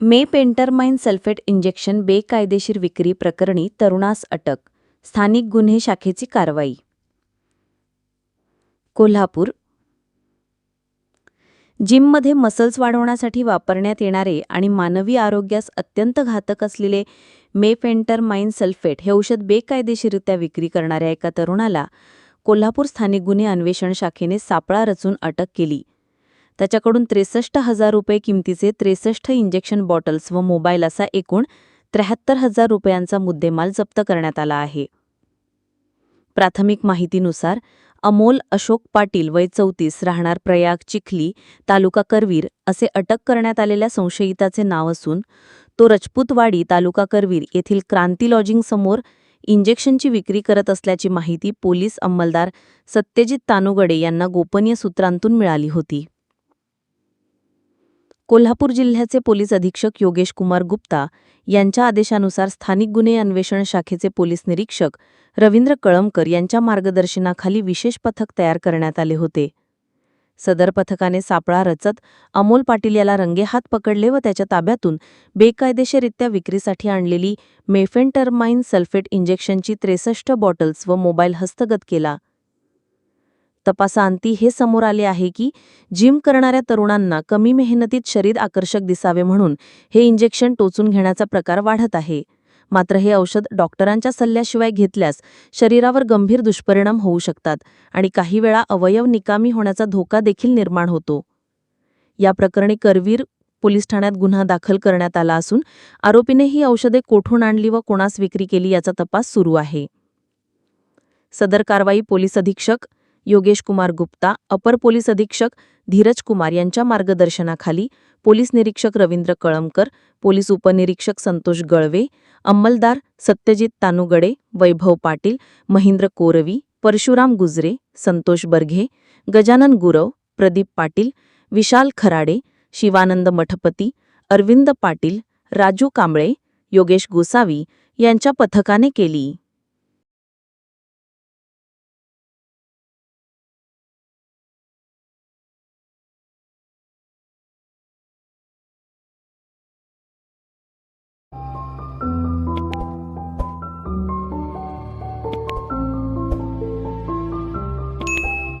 मे पेंटरमाइन sulphate injection बेकायदेशीर विक्री प्रकरणी तरुणास अटक स्थानिक गुन्हे शाखेची कारवाई. कोल्हापूर. जिममध्ये मसल्स वाढवण्यासाठी वापरण्यात येणारे आणि मानवी आरोग्यास अत्यंत घातक असलेले मेफेंटरमाइन सल्फेट हे औषध बेकायदेशीरित्या विक्री करणाऱ्या एका तरुणाला कोल्हापूर स्थानिक गुन्हे अन्वेषण शाखेने सापळा रचून अटक केली. त्याच्याकडून त्रेसष्ट हजार रुपये किमतीचे त्रेसष्ट इंजेक्शन बॉटल्स व मोबाईल असा एकूण त्र्याहत्तर हजार रुपयांचा मुद्देमाल जप्त करण्यात आला आहे. प्राथमिक माहितीनुसार अमोल अशोक पाटील वय चौतीस राहणार प्रयाग चिखली तालुका करवीर असे अटक करण्यात आलेल्या संशयिताचे नाव असून तो रजपूतवाडी तालुका करवीर येथील क्रांती लॉजिंगसमोर इंजेक्शनची विक्री करत असल्याची माहिती पोलीस अंमलदार सत्यजित तानुगडे यांना गोपनीय सूत्रांतून मिळाली होती. कोल्हापूर जिल्ह्याचे पोलीस अधीक्षक योगेश कुमार गुप्ता यांच्या आदेशानुसार स्थानिक गुन्हे अन्वेषण शाखेचे पोलीस निरीक्षक रवींद्र कळमकर यांच्या मार्गदर्शनाखाली विशेष पथक तयार करण्यात आले होते. सदर पथकाने सापळा रचत अमोल पाटील याला रंगेहात पकडले व त्याच्या ताब्यातून बेकायदेशीरित्या विक्रीसाठी आणलेली मेफेंटरमाइन सल्फेट इंजेक्शनची त्रेसष्ट बॉटल्स व मोबाईल हस्तगत केला. तपासाअंती हे समोर आले आहे की जिम करणाऱ्या तरुणांना कमी मेहनतीत शरीर आकर्षक दिसावे म्हणून हे इंजेक्शन टोचून घेण्याचा प्रकार वाढत आहे. मात्र हे औषध डॉक्टरांच्या सल्ल्याशिवाय घेतल्यास शरीरावर गंभीर दुष्परिणाम होऊ शकतात आणि काही वेळा अवयव निकामी होण्याचा धोका देखील निर्माण होतो. या प्रकरणी करवीर पोलीस ठाण्यात गुन्हा दाखल करण्यात आला असून आरोपीने ही औषधे कोठून आणली व कोणास विक्री केली याचा तपास सुरू आहे. सदर कारवाई पोलीस अधीक्षक योगेश कुमार गुप्ता अपर पोलीस अधीक्षक धीरज कुमार यांच्या मार्गदर्शनाखाली पोलीस निरीक्षक रवींद्र कळमकर पोलीस उपनिरीक्षक संतोष गळवे अंमलदार सत्यजित तानुगडे वैभव पाटील महेंद्र कोरवी परशुराम गुजरे संतोष बर्घे गजानन गुरव प्रदीप पाटील विशाल खराडे शिवानंद मठपती अरविंद पाटील राजू कांबळे योगेश गोसावी यांच्या पथकाने केली.